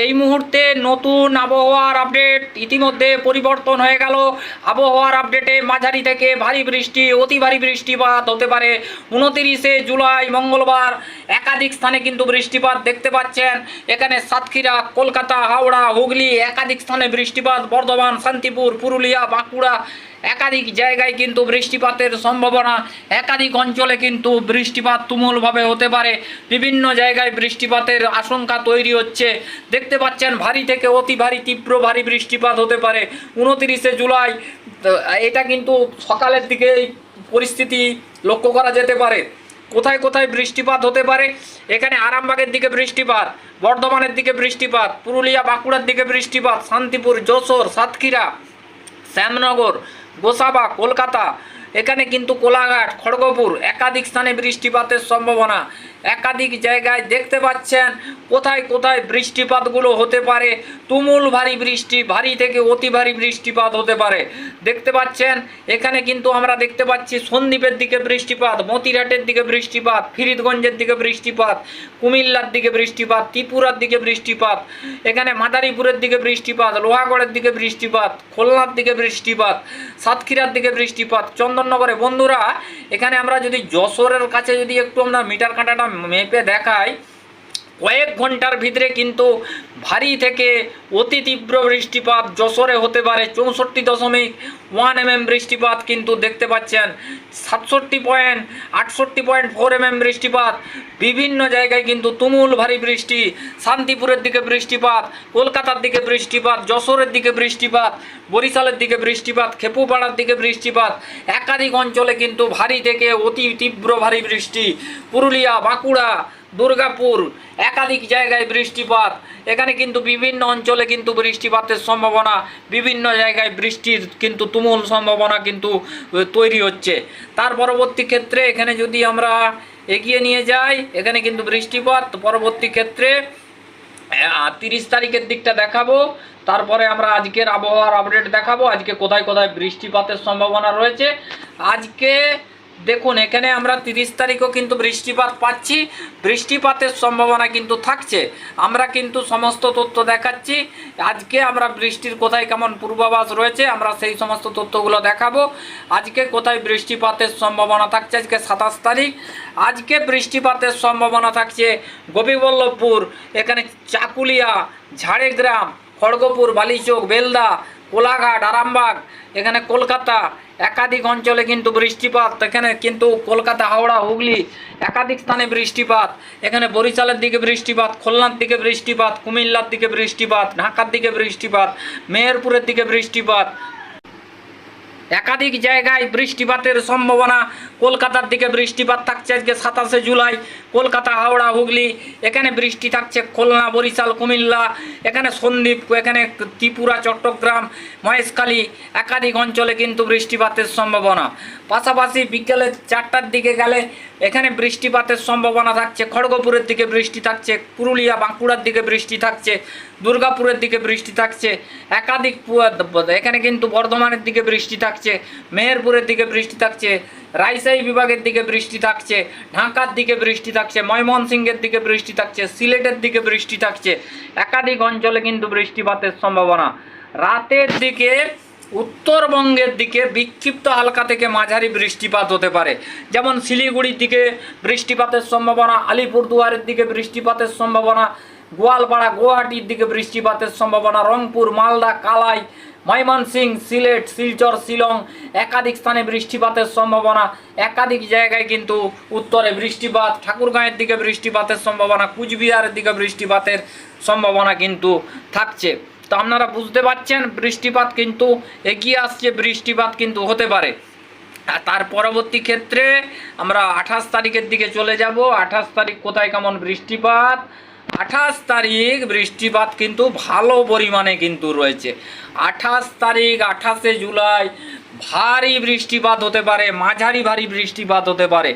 এই মুহূর্তে নতুন আবহাওয়ার আপডেট ইতিমধ্যে পরিবর্তন হয়ে গেল। আবহাওয়ার আপডেটে মাঝারি থেকে ভারী বৃষ্টি, অতি ভারী বৃষ্টিপাত হতে পারে। উনতিরিশে জুলাই মঙ্গলবার একাধিক স্থানে কিন্তু বৃষ্টিপাত দেখতে পাচ্ছেন। এখানে সাতক্ষীরা, কলকাতা, হাওড়া, হুগলি একাধিক স্থানে বৃষ্টিপাত। বর্ধমান, শান্তিপুর, পুরুলিয়া, বাঁকুড়া একাধিক জায়গায় কিন্তু বৃষ্টিপাতের সম্ভাবনা, একাধিক অঞ্চলে কিন্তু বৃষ্টিপাত তুমুলভাবে হতে পারে। বিভিন্ন জায়গায় বৃষ্টিপাতের আশঙ্কা তৈরি হচ্ছে। দেখতে পাচ্ছেন, ভারী থেকে অতি ভারী, তীব্র ভারী বৃষ্টিপাত হতে পারে। উনতিরিশে জুলাই এটা কিন্তু সকালের দিকে পরিস্থিতি লক্ষ্য করা যেতে পারে। কোথায় কোথায় বৃষ্টিপাত হতে পারে? এখানে আরামবাগের দিকে বৃষ্টিপাত, বর্ধমানের দিকে বৃষ্টিপাত, পুরুলিয়া বাঁকুড়ার দিকে বৃষ্টিপাত, শান্তিপুর, যশোর, সাতক্ষীরা, শ্যামনগর গোসাবা কলকাতা। এখানে কিন্তু কোলাঘাট খড়গপুর একাধিক স্থানে বৃষ্টিপাতের সম্ভাবনা। একাধিক জায়গায় দেখতে পাচ্ছেন, কোথায় কোথায় বৃষ্টিপাতগুলো হতে পারে, তুমুল ভারী বৃষ্টি, ভারী থেকে অতি ভারী বৃষ্টিপাত হতে পারে। দেখতে পাচ্ছেন, এখানে কিন্তু আমরা দেখতে পাচ্ছি সন্দ্বীপের দিকে বৃষ্টিপাত মতিরাটের দিকে বৃষ্টিপাত, ফিরিদগঞ্জের দিকে বৃষ্টিপাত, কুমিল্লার দিকে বৃষ্টিপাত, ত্রিপুরার দিকে বৃষ্টিপাত, এখানে মাদারীপুরের দিকে বৃষ্টিপাত, লোহাগড়ের দিকে বৃষ্টিপাত, খুলনার দিকে বৃষ্টিপাত, সাতক্ষীরার দিকে বৃষ্টিপাত, চন্দননগরে। বন্ধুরা, এখানে আমরা যদি যশোরের কাছে যদি একটু আমরা মিটার কাঁটাটা মেপে দেখায়, কয়েক ঘণ্টার ভিতরে কিন্তু ভারী থেকে অতি তীব্র বৃষ্টিপাত যশোরে হতে পারে চৌষট্টি দশমিক ওয়ান এমএম বৃষ্টিপাত কিন্তু দেখতে পাচ্ছেন। সাতষট্টি পয়েন্ট, আটষট্টি পয়েন্ট ফোর এমএম বৃষ্টিপাত। বিভিন্ন জায়গায় কিন্তু তুমুল ভারী বৃষ্টি। শান্তিপুরের দিকে বৃষ্টিপাত, কলকাতার দিকে বৃষ্টিপাত, যশোরের দিকে বৃষ্টিপাত, বরিশালের দিকে বৃষ্টিপাত, খেপুপাড়ার দিকে বৃষ্টিপাত। একাধিক অঞ্চলে কিন্তু ভারী থেকে অতি তীব্র ভারী বৃষ্টি। পুরুলিয়া, বাঁকুড়া, দুর্গাপুর একাধিক জায়গায় বৃষ্টিপাত। এখানে কিন্তু বিভিন্ন অঞ্চলে কিন্তু বৃষ্টিপাতের সম্ভাবনা, বিভিন্ন জায়গায় বৃষ্টির কিন্তু তুমুল সম্ভাবনা কিন্তু তৈরি হচ্ছে। তার পরবর্তী ক্ষেত্রে এখানে যদি আমরা এগিয়ে নিয়ে যাই, এখানে কিন্তু বৃষ্টিপাত। পরবর্তী ক্ষেত্রে তিরিশ তারিখের দিকটা দেখাবো। তারপরে আমরা আজকের আবহাওয়ার আপডেট দেখাবো। আজকে কোথায় কোথায় বৃষ্টিপাতের সম্ভাবনা রয়েছে। আজকে দেখুন, এখানে আমরা তিরিশ তারিখও কিন্তু বৃষ্টিপাত পাচ্ছি, বৃষ্টিপাতের সম্ভাবনা কিন্তু থাকছে। আমরা কিন্তু সমস্ত তথ্য দেখাচ্ছি। আজকে আমরা বৃষ্টির কোথায় কেমন পূর্বাভাস রয়েছে, আমরা সেই সমস্ত তথ্যগুলো দেখাবো। আজকে কোথায় বৃষ্টিপাতের সম্ভাবনা থাকছে, আজকে সাতাশ তারিখ। আজকে বৃষ্টিপাতের সম্ভাবনা থাকছে গোপীবল্লভপুর, এখানে চাকুলিয়া, ঝাড়গ্রাম, খড়গপুর, বালিচোক, বেলদা, কোলাঘাট, আরামবাগ, এখানে কলকাতা একাধিক অঞ্চলে কিন্তু বৃষ্টিপাত, এখানে কিন্তু কলকাতা, হাওড়া, হুগলি একাধিক স্থানে বৃষ্টিপাত। এখানে বরিশালের দিকে বৃষ্টিপাত, খুলনার দিকে বৃষ্টিপাত, কুমিল্লার দিকে বৃষ্টিপাত, ঢাকার দিকে বৃষ্টিপাত, মেহেরপুরের দিকে বৃষ্টিপাত। একাধিক জায়গায় বৃষ্টিপাতের সম্ভাবনা কলকাতার দিকে বৃষ্টিপাত থাকছে আজকে সাতাশে জুলাই, কলকাতা, হাওড়া, হুগলি, এখানে বৃষ্টি থাকছে খুলনা, বরিশাল, কুমিল্লা, এখানে সন্দ্বীপ, এখানে ত্রিপুরা, চট্টগ্রাম, মহেশখালী, একাধিক অঞ্চলে কিন্তু বৃষ্টিপাতের সম্ভাবনা। পাশাপাশি বিকেলে চারটার দিকে গেলে এখানে বৃষ্টিপাতের সম্ভাবনা থাকছে, খড়গপুরের দিকে বৃষ্টি থাকছে, পুরুলিয়া, বাঁকুড়ার দিকে বৃষ্টি থাকছে, দুর্গাপুরের দিকে বৃষ্টি থাকছে, একাধিক এখানে কিন্তু বর্ধমানের দিকে বৃষ্টি থাকছে, মেহেরপুরের দিকে বৃষ্টি থাকছে রাজশাহী বিভাগের দিকে বৃষ্টি থাকছে, ঢাকার দিকে বৃষ্টি থাকছে, ময়মনসিংহের দিকে বৃষ্টি থাকছে, সিলেটের দিকে বৃষ্টি থাকছে। একাধিক অঞ্চলে কিন্তু বৃষ্টিপাতের সম্ভাবনা। রাতের দিকে উত্তরবঙ্গের দিকে বিক্ষিপ্ত হালকা থেকে মাঝারি বৃষ্টিপাত হতে পারে। যেমন শিলিগুড়ির দিকে বৃষ্টিপাতের সম্ভাবনা, আলিপুরদুয়ারের দিকে বৃষ্টিপাতের সম্ভাবনা, গোয়ালপাড়া, গুয়াহাটির দিকে বৃষ্টিপাতের সম্ভাবনা, রংপুর, মালদা, কালাই ময়মনসিং, সিলেট, শিলচর, শিলং একাধিক স্থানে বৃষ্টিপাতের সম্ভাবনা। একাধিক জায়গায় কিন্তু উত্তরে বৃষ্টিপাত, ঠাকুরগাঁয়ের দিকে বৃষ্টিপাতের সম্ভাবনা, কুচবিহারের দিকে বৃষ্টিপাতের সম্ভাবনা কিন্তু থাকছে। তো আপনারা বুঝতে পারছেন, বৃষ্টিপাত কিন্তু এগিয়ে আসছে, বৃষ্টিপাত কিন্তু হতে পারে। তার পরবর্তী ক্ষেত্রে আমরা আঠাশ তারিখের দিকে চলে যাব। আঠাশ তারিখ কোথায় কেমন বৃষ্টিপাত? আঠাশ তারিখ বৃষ্টিপাত কিন্তু ভালো পরিমাণে কিন্তু রয়েছে। আঠাশ তারিখ, আঠাশে জুলাই ভারী বৃষ্টিপাত হতে পারে, মাঝারি ভারী বৃষ্টিপাত হতে পারে।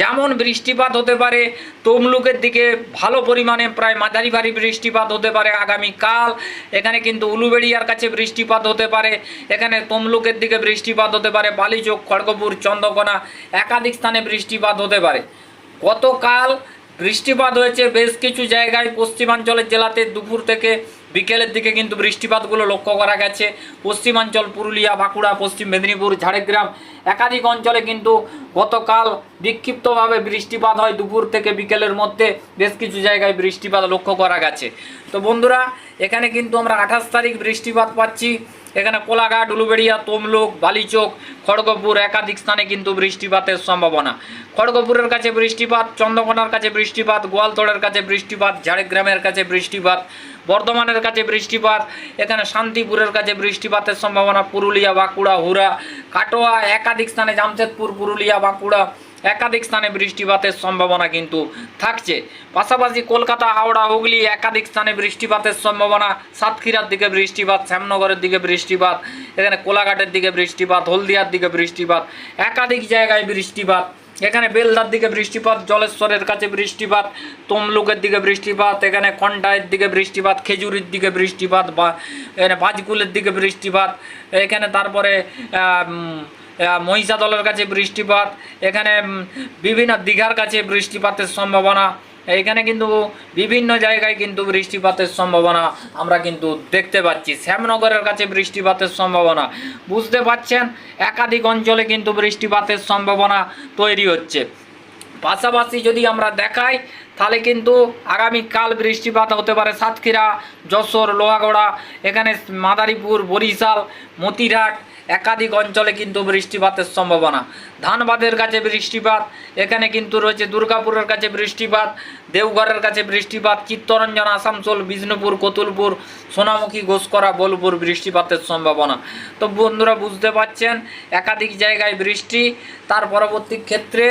যেমন বৃষ্টিপাত হতে পারে, তমলুকের দিকে ভালো পরিমাণে প্রায় মাঝারি ভারী বৃষ্টিপাত হতে পারে আগামীকাল। এখানে কিন্তু উলুবেড়িয়ার কাছে বৃষ্টিপাত হতে পারে, এখানে তমলুকের দিকে বৃষ্টিপাত হতে পারে, বালিচোক, খড়গপুর, চন্দ্রকোনা একাধিক স্থানে বৃষ্টিপাত হতে পারে। গতকাল বৃষ্টিপাত হয়েছে বেশ কিছু জায়গায় পশ্চিমাঞ্চলের জেলাতে দুপুর থেকে বিকেলের দিকে কিন্তু বৃষ্টিপাতগুলো লক্ষ্য করা গেছে। পশ্চিমাঞ্চল, পুরুলিয়া, বাঁকুড়া, পশ্চিম মেদিনীপুর, ঝাড়গ্রাম একাধিক অঞ্চলে কিন্তু গতকাল বিক্ষিপ্তভাবে বৃষ্টিপাত হয়। দুপুর থেকে বিকেলের মধ্যে বেশ কিছু জায়গায় বৃষ্টিপাত লক্ষ্য করা গেছে। তো বন্ধুরা, এখানে কিন্তু আমরা আঠাশ তারিখ বৃষ্টিপাত পাচ্ছি। এখানে কোলাঘাট, উলুবেড়িয়া, তমলুক, বালিচোক, খড়গপুর একাধিক স্থানে কিন্তু বৃষ্টিপাতের সম্ভাবনা। খড়গপুরের কাছে বৃষ্টিপাত, চন্দ্রকোনার কাছে বৃষ্টিপাত, গোয়ালতোড়ের কাছে বৃষ্টিপাত, ঝাড়গ্রামের কাছে বৃষ্টিপাত। বর্ধমানের কাছে বৃষ্টিপাত, এখানে শান্তিপুরের কাছে বৃষ্টিপাতের সম্ভাবনা, পুরুলিয়া, বাঁকুড়া হুরা কাটোয়া, একাধিক স্থানে জামশেদপুর, পুরুলিয়া, বাঁকুড়া, একাধিক স্থানে বৃষ্টিপাতের সম্ভাবনা কিন্তু থাকছে। পাশাপাশি কলকাতা, হাওড়া, হুগলি একাধিক স্থানে বৃষ্টিপাতের সম্ভাবনা, সাতক্ষীরার দিকে বৃষ্টিপাত, শ্যামনগরের দিকে বৃষ্টিপাত, এখানে কোলাঘাটের দিকে বৃষ্টিপাত, হলদিয়ার দিকে বৃষ্টিপাত, একাধিক জায়গায় বৃষ্টিপাত। এখানে বেলদার দিকে বৃষ্টিপাত, জলেশ্বরের কাছে বৃষ্টিপাত, তমলুকের দিকে বৃষ্টিপাত, এখানে কন্টায়ের দিকে বৃষ্টিপাত, খেজুরির দিকে বৃষ্টিপাত বা এখানে বাজকুলের দিকে বৃষ্টিপাত, এখানে তারপরে মহিষাদলের কাছে বৃষ্টিপাত, এখানে বিভিন্ন দীঘার কাছে বৃষ্টিপাতের সম্ভাবনা। এখানে কিন্তু বিভিন্ন জায়গায় কিন্তু বৃষ্টিপাতের সম্ভাবনা আমরা কিন্তু দেখতে পাচ্ছি। শ্যামনগরের কাছে বৃষ্টিপাতের সম্ভাবনা। বুঝতে পাচ্ছেন? একাধিক অঞ্চলে কিন্তু বৃষ্টিপাতের সম্ভাবনা তৈরি হচ্ছে। পাশাপাশি যদি আমরা দেখাই, তাহলে কিন্তু আগামীকাল বৃষ্টিপাত হতে পারে সাতক্ষীরা, যশোর, লোহাগড়া, এখানে মাদারীপুর, বরিশাল, মতিরহাট একাধিক অঞ্চলে কিন্তু বৃষ্টিপাতের সম্ভাবনা। ধানবাদের কাছে বৃষ্টিপাত, এখানে কিন্তু রয়েছে দুর্গাপুরের কাছে বৃষ্টিপাত, দেওঘরের কাছে বৃষ্টিপাত, চিত্তরঞ্জন, আসানসোল, বিষ্ণুপুর, কতুলপুর, সোনামুখী, ঘোষকরা, বোলপুর বৃষ্টিপাতের সম্ভাবনা। তো বন্ধুরা, বুঝতে পাচ্ছেন একাধিক জায়গায় বৃষ্টি, তার পরবর্তী ক্ষেত্রে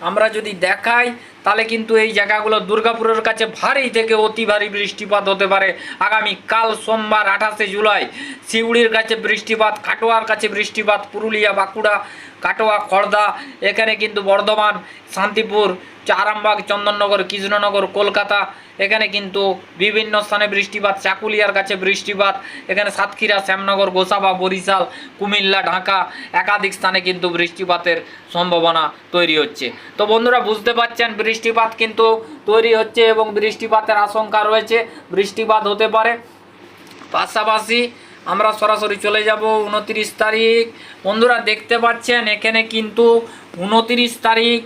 আমরা যদি দেখাই তাহলে কিন্তু এই জায়গাগুলো দুর্গাপুরের কাছে ভারী থেকে অতি ভারী বৃষ্টিপাত হতে পারে। আগামী কাল সোমবার আঠাশে জুলাই শিউড়ির কাছে বৃষ্টিপাত, কাটোয়ার কাছে বৃষ্টিপাত, পুরুলিয়া, বাঁকুড়া কাটোয়া খড়দা এখানে কিন্তু বর্ধমান, শান্তিপুর আরামবাগ চন্দননগর, কৃষ্ণনগর, কলকাতা, এখানে কিন্তু বিভিন্ন স্থানে বৃষ্টিপাত, চাকুলিয়ার কাছে বৃষ্টিপাত, এখানে সাতক্ষীরা, শ্যামনগর, গোসাবা, বরিশাল, কুমিল্লা, ঢাকা, একাধিক স্থানে কিন্তু বৃষ্টিপাতের সম্ভাবনা তৈরি হচ্ছে। তো বন্ধুরা, বুঝতে পারছেন, বৃষ্টিপাত কিন্তু তৈরি হচ্ছে এবং বৃষ্টিপাতের আশঙ্কা রয়েছে, বৃষ্টিপাত হতে পারে। পাশাপাশি আমরা সরাসরি চলে যাব উনত্রিশ তারিখ। বন্ধুরা দেখতে পাচ্ছেন, এখানে কিন্তু উনত্রিশ তারিখ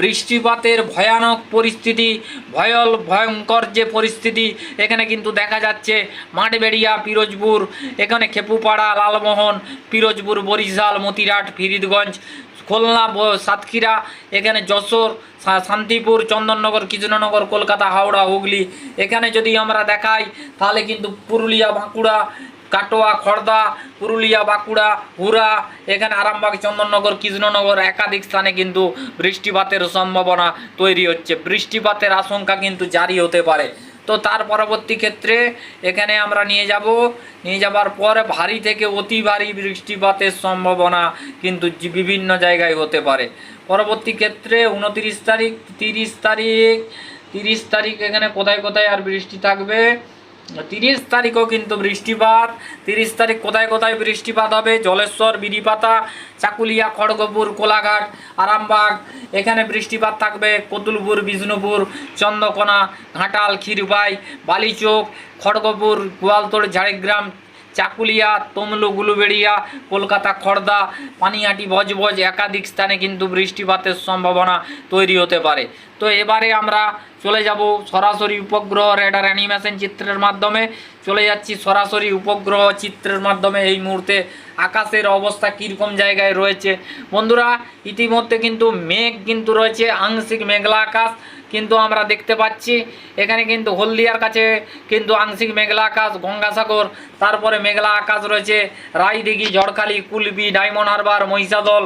বৃষ্টিপাতের ভয়ানক পরিস্থিতি, ভয়ল, ভয়ঙ্কর যে পরিস্থিতি, এখানে কিন্তু দেখা যাচ্ছে মাঠবেড়িয়া, পিরোজপুর, এখানে খেপুপাড়া, লালমোহন, পিরোজপুর, বরিশাল, মতিরাট ফিরিদগঞ্জ খুলনা সাতক্ষীরা, এখানে যশোর শান্তিপুর, চন্দননগর, কৃষ্ণনগর, কলকাতা, হাওড়া, হুগলি। এখানে যদি আমরা দেখাই, তাহলে কিন্তু পুরুলিয়া, বাঁকুড়া কাটোয়া খড়দা পুরুলিয়া, বাঁকুড়া, হুরা, এখানে আরামবাগ, চন্দননগর, কৃষ্ণনগর একাধিক স্থানে কিন্তু বৃষ্টিপাতের সম্ভাবনা তৈরি হচ্ছে। বৃষ্টিপাতের আশঙ্কা কিন্তু জারি হতে পারে। তো তার পরবর্তী ক্ষেত্রে এখানে আমরা নিয়ে যাব। নিয়ে যাবার পরে ভারী থেকে অতি ভারী বৃষ্টিপাতের সম্ভাবনা কিন্তু বিভিন্ন জায়গায় হতে পারে। পরবর্তী ক্ষেত্রে উনতিরিশ তারিখ, তিরিশ তারিখ তিরিশ তারিখ এখানে কোথায় কোথায় আর বৃষ্টি থাকবে? তিরিশ তারিখও কিন্তু বৃষ্টিপাত। তিরিশ তারিখ কোথায় কোথায় বৃষ্টিপাত হবে? জলেশ্বর, বিড়িপাতা, চাকুলিয়া, খড়গপুর, কোলাঘাট, আরামবাগ, এখানে বৃষ্টিপাত থাকবে। কতুলপুর, বিষ্ণুপুর, চন্দ্রকোনা, ঘাটাল ক্ষীরবাই বালিচোক, খড়গপুর, গোয়ালতোড়, ঝাড়গ্রাম চাকুলিয়া, তমলু, গুলুবেড়িয়া, কলকাতা খড়দা পানিহাটি বজবজ একাধিক স্থানে কিন্তু বৃষ্টিপাতের সম্ভাবনা তৈরি হতে পারে। তো এবারে আমরা চলে যাব সরাসরি উপগ্রহ রেডার অ্যানিমেশন চিত্রের মাধ্যমে। চলে যাচ্ছি সরাসরি উপগ্রহ চিত্রের মাধ্যমে। এই মুহূর্তে আকাশের অবস্থা কীরকম জায়গায় রয়েছে? বন্ধুরা, ইতিমধ্যে কিন্তু মেঘ কিন্তু রয়েছে। আংশিক মেঘলা আকাশ। কিন্তু আমরা দেখতে পাচ্ছি, এখানে কিন্তু হলদিয়ার কাছে কিন্তু আংশিক মেঘলা আকাশ, গঙ্গাসাগর, তারপরে মেঘলা আকাশ রয়েছে, রায়দিঘি, ঝড়খালি, কুলবি, ডায়মন্ড হারবার, মহিষাদল,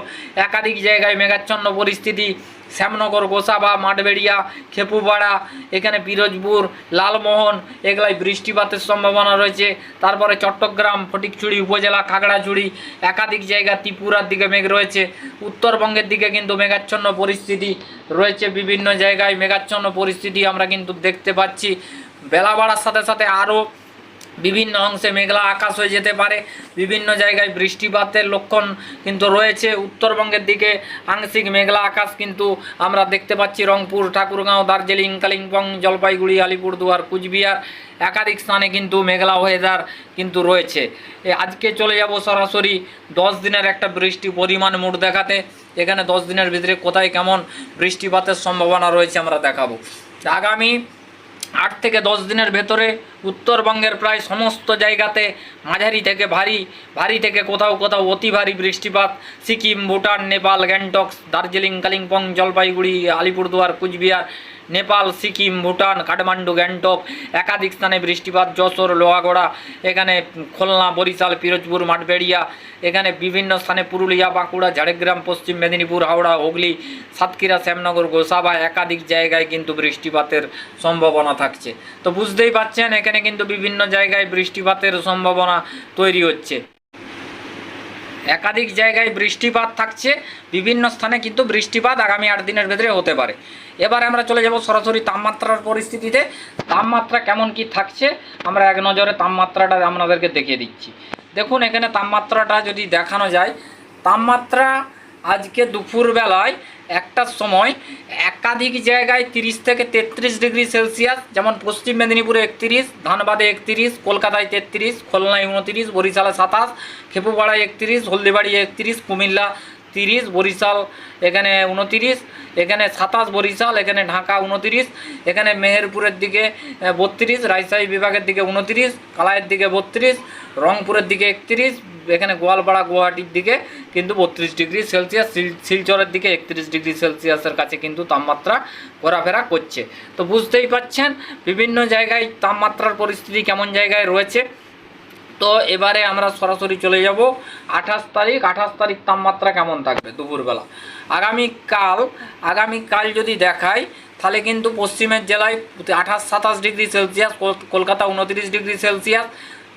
একাধিক জায়গায় মেঘাচ্ছন্ন পরিস্থিতি। শ্যামনগর, গোসাবা, মাঠবেড়িয়া, খেপুপাড়া, এখানে পিরোজপুর, লালমোহন, এগুলাই বৃষ্টিপাতের সম্ভাবনা রয়েছে। তারপরে চট্টগ্রাম, ফটিকছড়ি, উপজেলা, খাগড়াছড়ি, একাধিক জায়গা ত্রিপুরার দিকে মেঘ রয়েছে। উত্তরবঙ্গের দিকে কিন্তু মেঘাচ্ছন্ন পরিস্থিতি রয়েছে বিভিন্ন জায়গায়। মেঘাচ্ছন্ন পরিস্থিতি আমরা কিন্তু দেখতে পাচ্ছি। বেলা বাড়ার সাথে সাথে আরও বিভিন্ন অংশে মেঘলা আকাশ হয়ে যেতে পারে, বিভিন্ন জায়গায় বৃষ্টিপাতের লক্ষণ কিন্তু রয়েছে। উত্তরবঙ্গের দিকে আংশিক মেঘলা আকাশ কিন্তু আমরা দেখতে পাচ্ছি, রংপুর, ঠাকুরগাঁও, দার্জিলিং, কালিম্পং, জলপাইগুড়ি, আলিপুরদুয়ার, কুচবিহার একাধিক স্থানে কিন্তু মেঘলা ওয়েদার কিন্তু রয়েছে। আজকে চলে যাব সরাসরি দশ দিনের একটা বৃষ্টি পরিমাণ মুড দেখাতে। এখানে দশ দিনের ভিতরে কোথায় কেমন বৃষ্টিপাতের সম্ভাবনা রয়েছে আমরা দেখাবো। আগামী আট থেকে দশ দিনের ভেতরে উত্তরবঙ্গের প্রায় সমস্ত জায়গাতে মাঝারি থেকে ভারী ভারী থেকে কোথাও কোথাও অতি ভারী বৃষ্টিপাত। সিকিম, ভুটান, নেপাল, গ্যাংটক, দার্জিলিং, কালিম্পং, জলপাইগুড়ি, আলিপুরদুয়ার, কুচবিহার নেপাল, সিকিম, ভুটান, কাঠমান্ডু, গ্যাংটক, একাধিক স্থানে বৃষ্টিপাত, যশোর, লোহাগড়া, এখানে খুলনা, বরিশাল, পিরোজপুর, মাঠবেড়িয়া, এখানে বিভিন্ন স্থানে পুরুলিয়া, বাঁকুড়া, ঝাড়গ্রাম, পশ্চিম মেদিনীপুর, হাওড়া, হুগলি, সাতক্ষীরা, শ্যামনগর, গোসাবা একাধিক জায়গায় কিন্তু বৃষ্টিপাতের সম্ভাবনা থাকছে। তো বুঝতেই পারছেন, এখানে কিন্তু বিভিন্ন জায়গায় বৃষ্টিপাতের সম্ভাবনা তৈরি হচ্ছে। একাধিক জায়গায় বৃষ্টিপাত থাকছে, বিভিন্ন স্থানে কিন্তু বৃষ্টিপাত আগামী আট দিনের ভেতরে হতে পারে। এবারে আমরা চলে যাব সরাসরি তাপমাত্রার পরিস্থিতিতে। তাপমাত্রা কেমন কি থাকছে, আমরা এক নজরে তাপমাত্রাটা আপনাদেরকে দেখিয়ে দিচ্ছি। দেখুন, এখানে তাপমাত্রাটা যদি দেখানো যায়, তাপমাত্রা আজকে দুপুরবেলায় একটার সময় একাধিক জায়গায় তিরিশ থেকে তেত্রিশ ডিগ্রি সেলসিয়াস, যেমন পশ্চিম মেদিনীপুরে একত্রিশ, ধানবাদে একত্রিশ, কলকাতায় তেত্রিশ, খুলনায় উনত্রিশ, বরিশালে সাতাশ, খেপুপাড়ায় একত্রিশ হলদিবাড়ি একত্রিশ, কুমিল্লা তিরিশ, বরিশাল এখানে উনতিরিশ, এখানে সাতাশ, বরিশাল, এখানে ঢাকা উনতিরিশ, এখানে মেহেরপুরের দিকে বত্রিশ, রাজশাহী বিভাগের দিকে উনতিরিশ, কালাইয়ের দিকে বত্রিশ, রংপুরের দিকে একত্রিশ, এখানে গোয়ালপাড়া গুয়াহাটির দিকে কিন্তু বত্রিশ ডিগ্রি সেলসিয়াস শিল- শিলচরের দিকে একত্রিশ ডিগ্রি সেলসিয়াসের কাছে কিন্তু তাপমাত্রা ঘোরাফেরা করছে। তো বুঝতেই পাচ্ছেন, বিভিন্ন জায়গায় তাপমাত্রার পরিস্থিতি কেমন জায়গায় রয়েছে। তো এবারে আমরা সরাসরি চলে যাব। আঠাশ তারিখ আঠাশ তারিখ তাপমাত্রা কেমন থাকবে দুপুরবেলা? আগামীকাল আগামীকাল যদি দেখাই, তাহলে কিন্তু পশ্চিমের জেলায় আঠাশ, সাতাশ ডিগ্রি সেলসিয়াস, কল- কলকাতা উনত্রিশ ডিগ্রি সেলসিয়াস,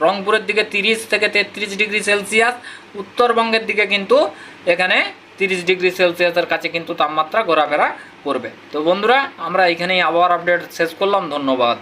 রংপুরের দিকে তিরিশ থেকে তেত্রিশ ডিগ্রি সেলসিয়াস, উত্তরবঙ্গের দিকে কিন্তু এখানে তিরিশ ডিগ্রি সেলসিয়াসের কাছে কিন্তু তাপমাত্রা ঘোরাফেরা করবে। তো বন্ধুরা, আমরা এখানেই আবহাওয়ার আপডেট শেষ করলাম। ধন্যবাদ।